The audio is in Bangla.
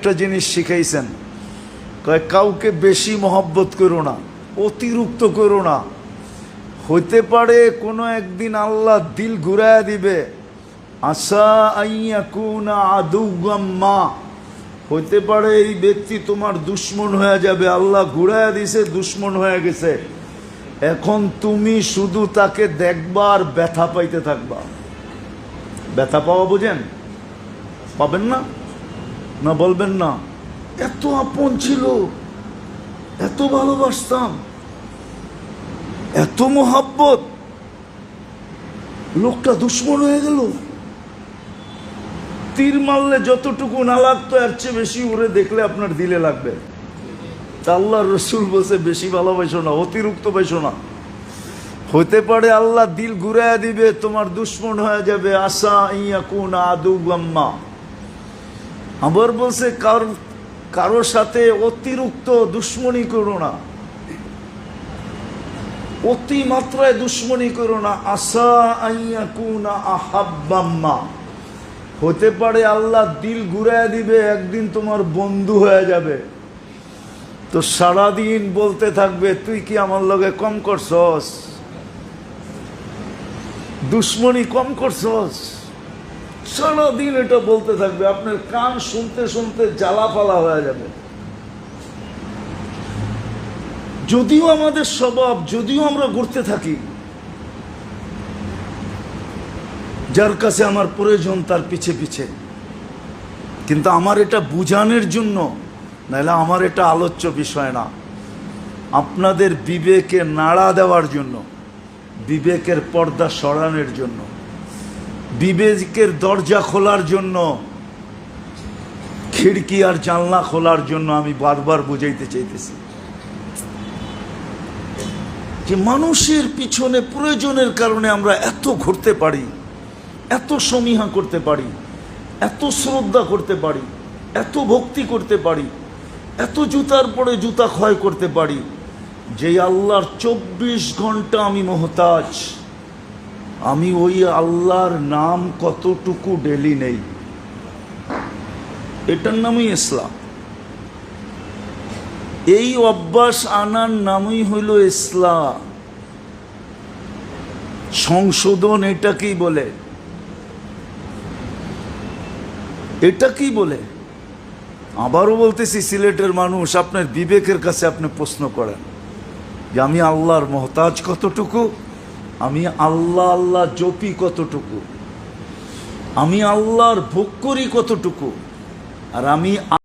একটা জিনিস শিখাইছেন। কয়, কাউকে বেশি মহব্বত করো না, অতিরিক্ত করো না। হইতে পারে কোনো একদিন আল্লাহ দিল ঘুরায় দিবে। আশা আইয়া কুনা আদুগাম্মা হইতে পারে এই ব্যক্তি তোমার দুশ্মন হয়ে যাবে, আল্লাহ ঘুরায় দিছে, দুশ্মন হয়ে গেছে। এখন তুমি শুধু তাকে দেখবার ব্যথা পাইতে থাকবা। ব্যথা পাওয়া বোঝেন? পাবেন না? না বলবেন না। এত আপন ছিল, এত ভালোবাসতাম, এত মোহাব্বত। লোকটা দুশ্মন হয়ে গেল। তীর মারলে যতটুকু না লাগতো, এর চেয়ে বেশি উড়ে দেখলে আপনার দিলে লাগবে। আল্লাহ রসুল বসে বেশি ভালোবাসো না, অতিরিক্ত বাইসো না। হতে পারে আল্লাহ দিল ঘুরাইয়া দিবে, তোমার দুশ্মন হয়ে যাবে। আশা ইয়া কোন আদু গাম্মা আবার বলছে কার কারোর সাথে অতিরিক্ত দুশ্মনী করো না। অতি মাত্রায় দুশ্মনী করো না। আশা আইয়া কুনা আহাব্বাম্মা। হতে পারে আল্লাহ দিল ঘুরায় দিবে, একদিন তোমার বন্ধু হয়ে যাবে। তো সারাদিন বলতে থাকবে, তুই কি আমার লগে কম করছস? দুশ্মনী কম করছস। সারাদিন এটা বলতে থাকবে, আপনার কান শুনতে শুনতে জ্বালা পালা হয়ে যাবে। যদিও আমাদের স্বভাব, যদিও আমরা ঘুরতে থাকি, যার কাছে আমার প্রয়োজন তার পিছে পিছে। কিন্তু আমার এটা বুঝানোর জন্য, নাহলে আমার এটা আলোচ্য বিষয় না। আপনাদের বিবেকে নাড়া দেওয়ার জন্য, বিবেকের পর্দা সরানোর জন্য। বিবেকের দরজা খোলার জন্য, খিড়কি আর জানলা খোলার জন্য আমি বারবার বুঝাইতে চাইতেছি। যে মানুষের পিছনে প্রয়োজনের কারণে আমরা এত ঘুরতে পারি, এত সমীহা করতে পারি, এত শ্রদ্ধা করতে পারি, এত ভক্তি করতে পারি, এত জুতার পরে জুতা ক্ষয় করতে পারি যে আল্লাহর চব্বিশ ঘণ্টা আমি মোহতাজ। আমি ওই আল্লাহর নাম কতটুকু ডেলি নেই। এটার নামই ইসলাম। এই অভ্যাস আনার নামই হইল ইসলাম। সংশোধন এটাকেই বলে। এটা কি বলে। আবারও বলতেছি, সিলেটের মানুষ আপনার বিবেকের কাছে আপনি প্রশ্ন করেন যে আমি আল্লাহর মহতাজ কতটুকু? আমি আল্লাহ আল্লাহ জপি কতটুকু? আমি আল্লাহর ভোগ করি কতটুকু? আর আমি